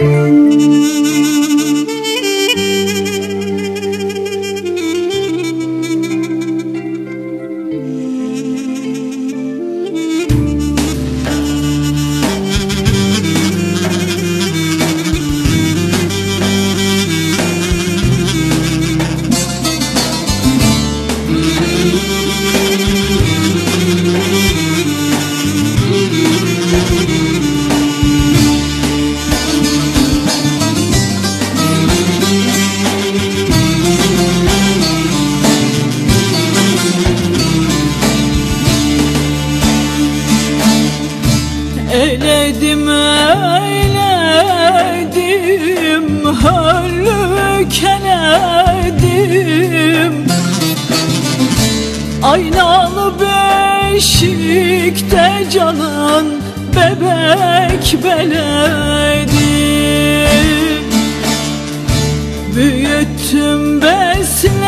you. Eledim eyledim Hörlük eledim Aynalı beşikte canan Bebek beledim Büyüttüm besledim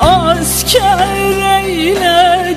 Asker eyledim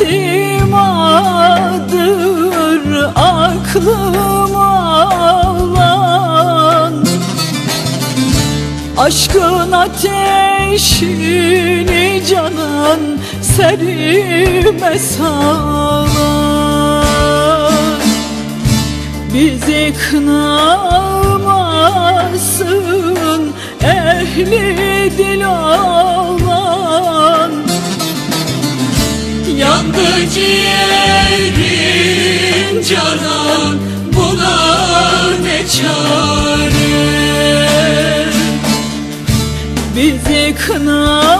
simadır aklıma alan Aşkın ateşini canan serime salan Bizi kınamasın Yandı ciğerim canan Buna ne çare? Bizi kınamasın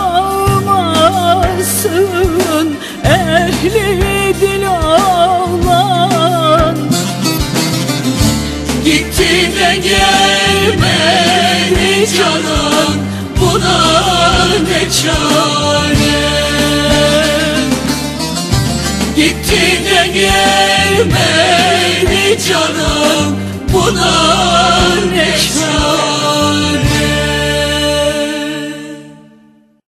ehli dil olan De gelmedi canan Buna